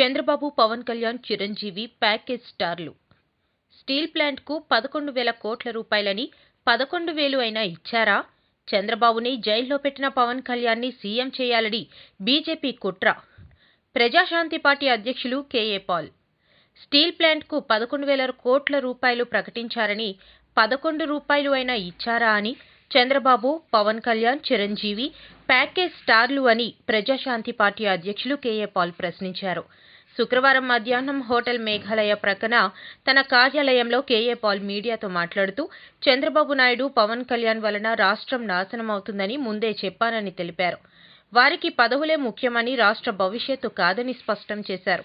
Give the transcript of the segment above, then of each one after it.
Chandrababu Pawan Kalyan Chiranjeevi package స్టార్లు. Steel ప్లాంట్కు పదకొండు వేల కోట్ల రూపాయలని పదకొండు వేలు అయినా ఇచ్చారా? చంద్రబాబుని జైల్లో పెట్టిన పవన్ కళ్యాణ్ని సీఎం చేయాలని బీజేపీ కుట్ర. ప్రజాశాంతి పార్టీ అధ్యక్షులు కేఏ పాల్. స్టీల్ ప్లాంట్కు పదకొండు వేల కోట్ల రూపాయలు ప్రకటించారని పదకొండు రూపాయలు అయినా ఇచ్చారా అని చంద్రబాబు పవన్ కళ్యాణ్ చిరంజీవి ప్యాకేజ్ స్టార్లు అని ప్రజాశాంతి పార్టీ అధ్యక్షులు కేఏ పాల్ ప్రశ్నించారు. శుక్రవారం మధ్యాహ్నం హోటల్ మేఘాలయ ప్రక్కన తన కార్యాలయంలో కేఏ పాల్ మీడియాతో మాట్లాడుతూ చంద్రబాబు నాయుడు పవన్ కళ్యాణ్ వలన రాష్ట్రం నాశనమవుతుందని ముందే చెప్పానని తెలిపారు. వారికి పదవులే ముఖ్యమని రాష్ట్ర భవిష్యత్తు కాదని స్పష్టం చేశారు.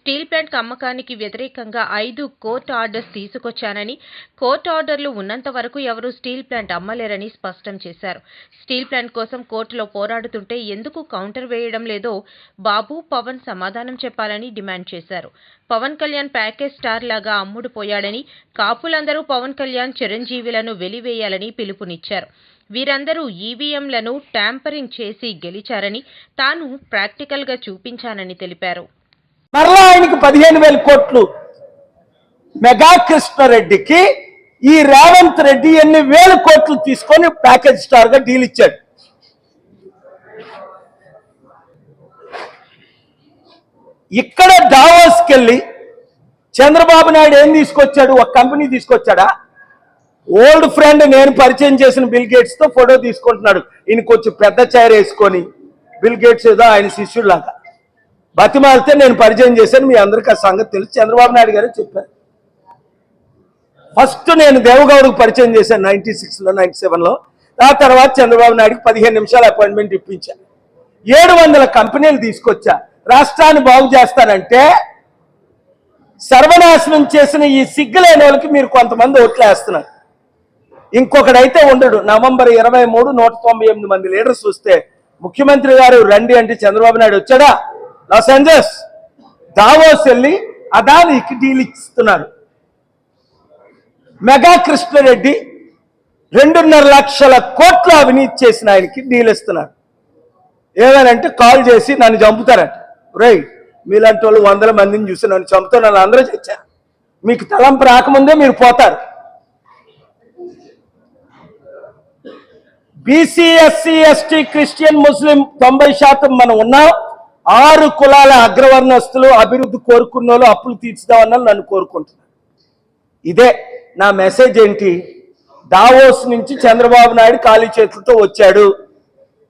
స్టీల్ ప్లాంట్ అమ్మకానికి వ్యతిరేకంగా ఐదు కోర్టు ఆర్డర్స్ తీసుకొచ్చానని కోర్టు ఆర్డర్లు ఉన్నంత వరకు ఎవరూ స్టీల్ ప్లాంట్ అమ్మలేరని స్పష్టం చేశారు. స్టీల్ ప్లాంట్ కోసం కోర్టులో పోరాడుతుంటే ఎందుకు కౌంటర్ వేయడం లేదో బాబు పవన్ సమాధానం చెప్పాలని డిమాండ్ చేశారు. పవన్ కళ్యాణ్ ప్యాకేజ్ స్టార్ లాగా అమ్ముడు పోయాడని కాపులందరూ పవన్ కళ్యాణ్ చిరంజీవిలను వెలివేయాలని పిలుపునిచ్చారు. వీరందరూ ఈవీఎంలను ట్యాంపరింగ్ చేసి గెలిచారని తాను ప్రాక్టికల్గా చూపించానని తెలిపారు. మరలా ఆయనకి పదిహేను వేల కోట్లు. మెగా కృష్ణారెడ్డికి ఈ రేవంత్ రెడ్డి ఎన్ని వేల కోట్లు తీసుకొని ప్యాకేజ్ స్టార్గా డీల్ ఇచ్చాడు. ఇక్కడ డావోస్కి వెళ్ళి చంద్రబాబు నాయుడు ఏం తీసుకొచ్చాడు? ఒక కంపెనీ తీసుకొచ్చాడా? ఓల్డ్ ఫ్రెండ్ నేను పరిచయం చేసిన బిల్ గేట్స్తో ఫోటో తీసుకుంటున్నాడు. ఈయన కొంచెం పెద్ద చైర్ వేసుకొని. బిల్ గేట్స్ ఏదో ఆయన శిష్యుడిలాగా. బతిమాలితే నేను పరిచయం చేశాను మీ అందరికీ ఆ సంగతి తెలుసు. చంద్రబాబు నాయుడు గారే చెప్పారు. ఫస్ట్ నేను దేవగౌడకు పరిచయం చేశాను నైన్టీ సిక్స్లో నైన్టీ సెవెన్లో. ఆ తర్వాత చంద్రబాబు నాయుడుకి పదిహేను నిమిషాలు అపాయింట్మెంట్ ఇప్పించాను ఏడు వందల కంపెనీలు తీసుకొచ్చా. రాష్ట్రాన్ని బాగు చేస్తానంటే సర్వనాశనం చేసిన ఈ సిగ్గులైన వాళ్ళకి మీరు కొంతమంది ఓట్లు వేస్తున్నారు. ఇంకొకడైతే ఉండడు. నవంబర్ ఇరవై మూడు నూట తొంభై ఎనిమిది మంది లీడర్స్ వస్తే ముఖ్యమంత్రి గారు రండి అంటే చంద్రబాబు నాయుడు వచ్చాడా? Los Angeles. దావోస్ వెళ్ళి అదానికి డీల్ ఇస్తున్నారు మెగా కృష్ణారెడ్డి రెండున్నర లక్షల కోట్ల అవినీతి చేసిన ఆయనకి డీల్ ఇస్తున్నారు ఏమనంటే కాల్ చేసి నన్ను చంపుతారంట. రై మీలాంటి వాళ్ళు వందల మందిని చూసి నన్ను చంపుతా నన్ను అందరూ చచ్చారు మీకు తలంపు రాకముందే మీరు పోతారు. BC SC ST Christian Muslim తొంభై శాతం మనం ఉన్నాం. ఆరు కులాల అగ్రవర్ణస్తులు అభివృద్ధి కోరుకున్న వాళ్ళు అప్పులు తీర్చుదామన్న నన్ను కోరుకుంటున్నాను ఇదే నా మెసేజ్ ఏంటి? దావోస్ నుంచి చంద్రబాబు నాయుడు ఖాళీ చేతులతో వచ్చాడు.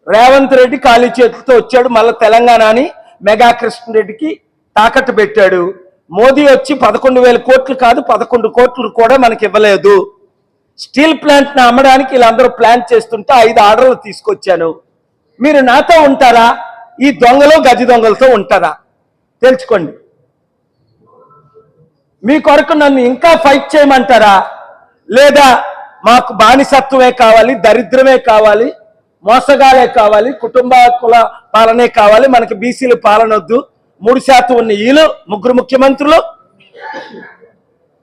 రేవంత్ రెడ్డి ఖాళీ చేతులతో వచ్చాడు. మళ్ళీ తెలంగాణని మెగా కృష్ణరెడ్డికి తాకట్టు పెట్టాడు. మోదీ వచ్చి పదకొండు వేల కోట్లు కాదు పదకొండు కోట్లు కూడా మనకి ఇవ్వలేదు. స్టీల్ ప్లాంట్ని అమ్మడానికి వీళ్ళందరూ ప్లాన్ చేస్తుంటే ఐదు ఆర్డర్లు తీసుకొచ్చాను. మీరు నాతో ఉంటారా? ఈ దొంగలు గజ దొంగలతో ఉంటారా తెలుసుకోండి. మీ కొరకు నన్ను ఇంకా ఫైట్ చేయమంటారా? లేదా మాకు బానిసత్వమే కావాలి దరిద్రమే కావాలి మోసగాలే కావాలి కుటుంబ కుల పాలనే కావాలి మనకి బీసీలు పాలన వద్దు మూడు శాతం ఉన్న ఈలు ముగ్గురు ముఖ్యమంత్రులు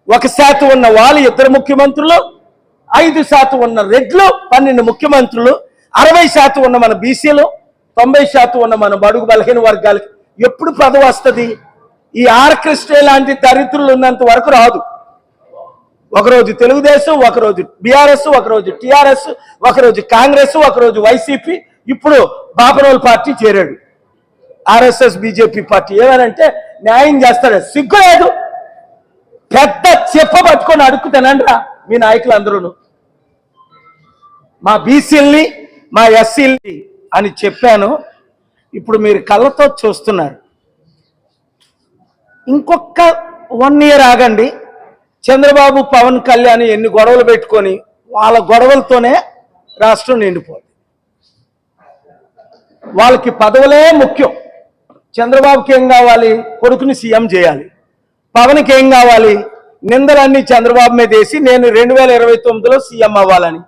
ఒక శాతం ఉన్న వాళ్ళు ఇద్దరు ముఖ్యమంత్రులు ఐదు శాతం ఉన్న రెడ్లు పన్నెండు ముఖ్యమంత్రులు అరవై శాతం ఉన్న మన బీసీలు తొంభై శాతం ఉన్న మన బడుగు బలహీన వర్గాలకి ఎప్పుడు పదవి వస్తుంది? ఈ ఆర్కెస్ట్రా లాంటి దరిద్రులు ఉన్నంత వరకు రాదు. ఒకరోజు తెలుగుదేశం ఒకరోజు బీఆర్ఎస్ ఒకరోజు టిఆర్ఎస్ ఒకరోజు కాంగ్రెస్ ఒకరోజు వైసీపీ ఇప్పుడు బాపరోల్ పార్టీ చేరాడు. ఆర్ఎస్ఎస్ బీజేపీ పార్టీ ఏమనంటే న్యాయం చేస్తాడు. సిగ్గు లేదు. పెద్ద చెప్ప పట్టుకొని అడుక్కుతానండ్రా మీ నాయకులందరూ మా బీసీల్ని మా ఎస్సీల్ని అని చెప్పాను. ఇప్పుడు మీరు కళ్ళతో చూస్తున్నారు. ఇంకొక వన్ ఇయర్ ఆగండి. చంద్రబాబు పవన్ కళ్యాణ్ ఎన్ని గొడవలు పెట్టుకొని వాళ్ళ గొడవలతోనే రాష్ట్రం నిండిపోతుంది వాళ్ళకి పదవులే ముఖ్యం. చంద్రబాబుకి ఏం కావాలి? కొడుకుని సీఎం చేయాలి. పవన్కి ఏం కావాలి? నిందలన్నీ చంద్రబాబు మీద వేసి నేను రెండు వేల ఇరవై తొమ్మిదిలో సీఎం అవ్వాలని.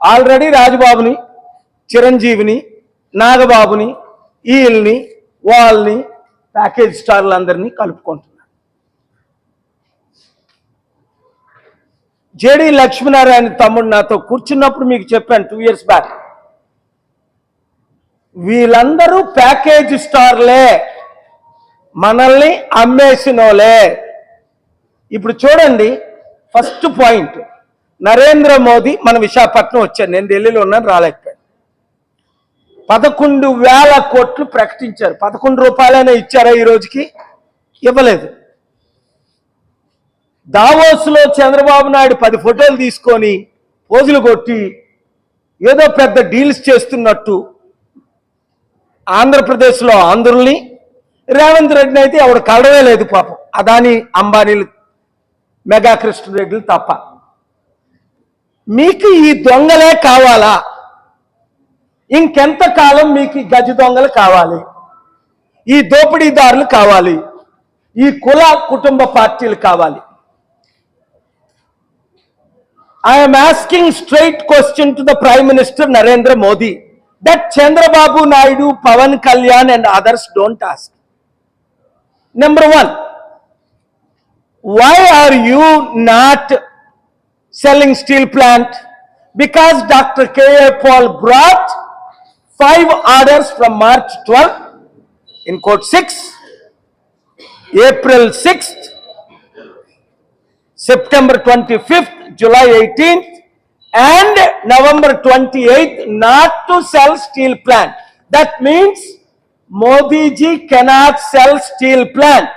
ఆల్రెడీ రాజుబాబుని చిరంజీవిని నాగబాబుని వీళ్ళని వాళ్ళని ప్యాకేజ్ స్టార్లందరినీ కలుపుకుంటున్నారు. జేడి లక్ష్మీనారాయణ తమ్ముడు నాతో కూర్చున్నప్పుడు మీకు చెప్పాను టూ ఇయర్స్ బ్యాక్ వీళ్ళందరూ ప్యాకేజ్ స్టార్లే. మనల్ని అమ్మేసినోలే. ఇప్పుడు చూడండి ఫస్ట్ పాయింట్ నరేంద్ర మోదీ మన విశాఖపట్నం వచ్చారు. నేను ఢిల్లీలో ఉన్నాను రాలేకపోయాను. పదకొండు వేల కోట్లు ప్రకటించారు. పదకొండు రూపాయలైనా ఇచ్చారా ఈ రోజుకి? ఇవ్వలేదు. దావోస్లో చంద్రబాబు నాయుడు పది ఫోటోలు తీసుకొని పోజులు కొట్టి ఏదో పెద్ద డీల్స్ చేస్తున్నట్టు ఆంధ్రప్రదేశ్లో ఆంధ్రుల్ని రేవంత్ రెడ్డిని అయితే ఎవడు కలవే లేదు పాపం. అదాని అంబానీలు మెగా కృష్ణరెడ్డిలు తప్ప. మీకు ఈ దొంగలే కావాలా? ఇంకెంత కాలం మీకు ఈ గజ దొంగలు కావాలి ఈ దోపిడీదారులు కావాలి ఈ కుల కుటుంబ పార్టీలు కావాలి I'm asking straight question to the prime minister Narendra Modi that Chandrababu Naidu Pawan Kalyan and others don't ask number one why are you not selling steel plant? Because Dr. K.A. Paul brought five orders from March 12th in court 6, April 6th, September 25th, July 18th, and November 28th not to sell steel plant. That means Modi ji cannot sell steel plant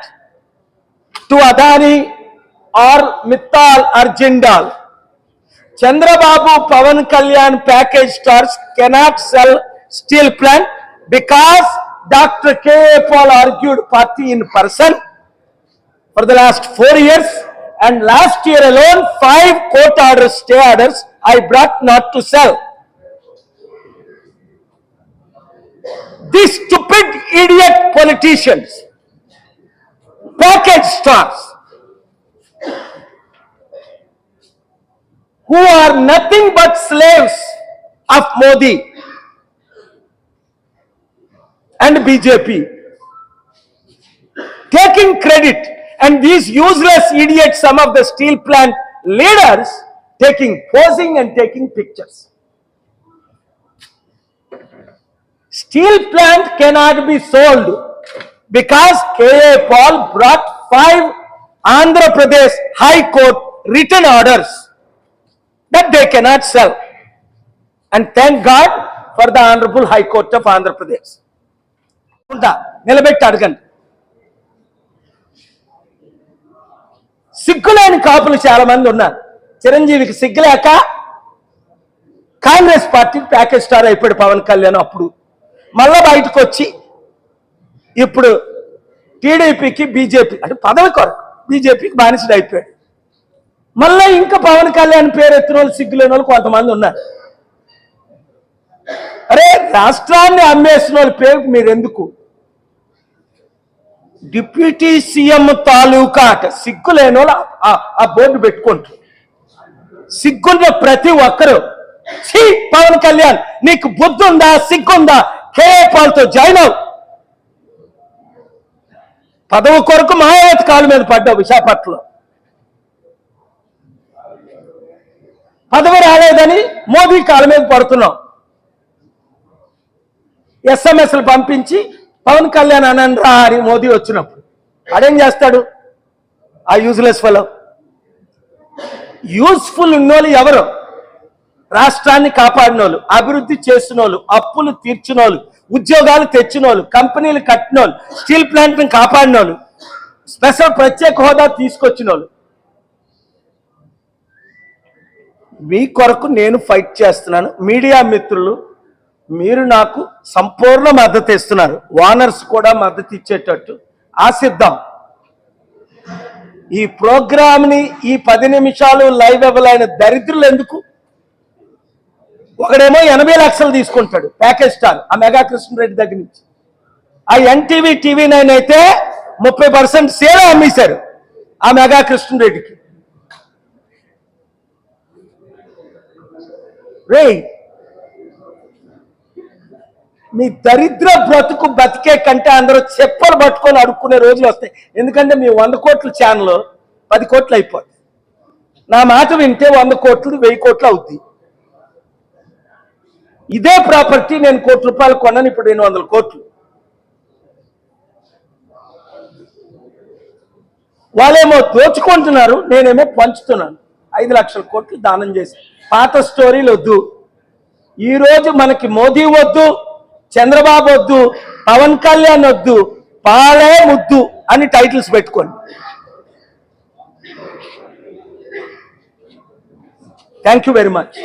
to Adani or Mittal or Jindal. Chandrababu Pavan Kalyan package stores cannot sell steel plant because Dr. K. Paul argued party in person for the last four years and last year alone five court orders, stay orders I brought not to sell. These stupid idiot politicians package stores who are nothing but slaves of Modi and BJP. Taking credit and these useless idiots, some of the steel plant leaders, taking posing and taking pictures. Steel plant cannot be sold because K.A. Paul brought five Andhra Pradesh High Court written orders that they cannot sell. And thank God for the Honorable High Court of Andhra Pradesh. ఉంటా, నిలబెట్టి అడగండి. సిగ్గులేని కాపులు చాలా మంది ఉన్నారు. చిరంజీవికి సిగ్గులేక కాంగ్రెస్ పార్టీ ప్యాకేజ్ స్టార్ అయిపోయాడు పవన్ కళ్యాణ్ అప్పుడు. మళ్ళా బయటకు వచ్చి ఇప్పుడు టీడీపీకి బీజేపీ అంటే పదవి కొరకు బీజేపీకి బానిసడు అయిపోయాడు. మళ్ళా ఇంకా పవన్ కళ్యాణ్ పేరు ఎత్తిన వాళ్ళు సిగ్గులేని వాళ్ళు కొంతమంది ఉన్నారు. అరే రాష్ట్రాన్ని అమ్మేసిన వాళ్ళ పేరు మీరు ఎందుకు డిప్యూటీ సీఎం తాలూకా అట సిగ్గు లేని వాళ్ళు ఆ- ఆ బోర్డు పెట్టుకుంటారు. సిగ్గున్న ప్రతి ఒక్కరు ఛీ పవన్ కళ్యాణ్ నీకు బుద్ధుందా సిగ్గుందా? కేఏ పాల్తో జాయిన్ అవు పదవి కొరకు మాయావతి కాలు మీద పడ్డావు విశాఖపట్నంలో. పదవి రాలేదని మోదీ కాలు మీద పడుతున్నావు. ఎస్ఎంఎస్లు పంపించి పవన్ కళ్యాణ్ అనండి రా అని మోదీ వచ్చినప్పుడు. అదేం చేస్తాడు? ఆ యూజ్లెస్ ఫలో యూస్ఫుల్ ఉన్నోళ్ళు ఎవరు? రాష్ట్రాన్ని కాపాడినోళ్ళు అభివృద్ధి చేసినోళ్ళు అప్పులు తీర్చినోళ్ళు ఉద్యోగాలు తెచ్చినోళ్ళు కంపెనీలు కట్టినోళ్ళు స్టీల్ ప్లాంట్ని కాపాడినోళ్ళు స్పెషల్ ప్రత్యేక హోదా తీసుకొచ్చినోళ్ళు. మీ కొరకు నేను ఫైట్ చేస్తున్నాను. మీడియా మిత్రులు మీరు నాకు సంపూర్ణ మద్దతు ఇస్తున్నారు. వానర్స్ కూడా మద్దతు ఇచ్చేటట్టు ఆశిద్దాం. ఈ ప్రోగ్రామ్ని ఈ పది నిమిషాలు లైవ్ ఇవ్వలేని దరిద్రులు ఎందుకు? ఒకడేమో ఎనభై లక్షలు తీసుకుంటాడు ప్యాకేజ్ స్టార్ ఆ మెగా కృష్ణరెడ్డి దగ్గర నుంచి. ఆ ఎన్టీవీ టీవీ నైన్ అయితే ముప్పై పర్సెంట్ సేవ అమ్మేశారు ఆ మెగా కృష్ణరెడ్డికి రేయ్ మీ దరిద్ర బ్రతుకు బతికే కంటే అందరూ చెప్పలు పట్టుకొని అడుక్కునే రోజులు వస్తాయి. ఎందుకంటే మీ వంద కోట్ల ఛానల్ పది కోట్లు అయిపోద్ది నా మాట వింటే వంద కోట్లు వెయ్యి కోట్లు అవుద్ది. ఇదే ప్రాపర్టీ నేను కోటి రూపాయలు కొన్నాను ఇప్పుడు రెండు వందల కోట్లు. వాళ్ళేమో దోచుకుంటున్నారు నేనేమో పంచుతున్నాను. ఐదు లక్షల కోట్లు దానం చేసి పాత స్టోరీలు వద్దు. ఈరోజు మనకి మోదీ వద్దు. చంద్రబాబు వద్దు పవన్ కళ్యాణ్ వద్దు పాలే ముద్దు అని టైటిల్స్ పెట్టుకోండి. Thank you very much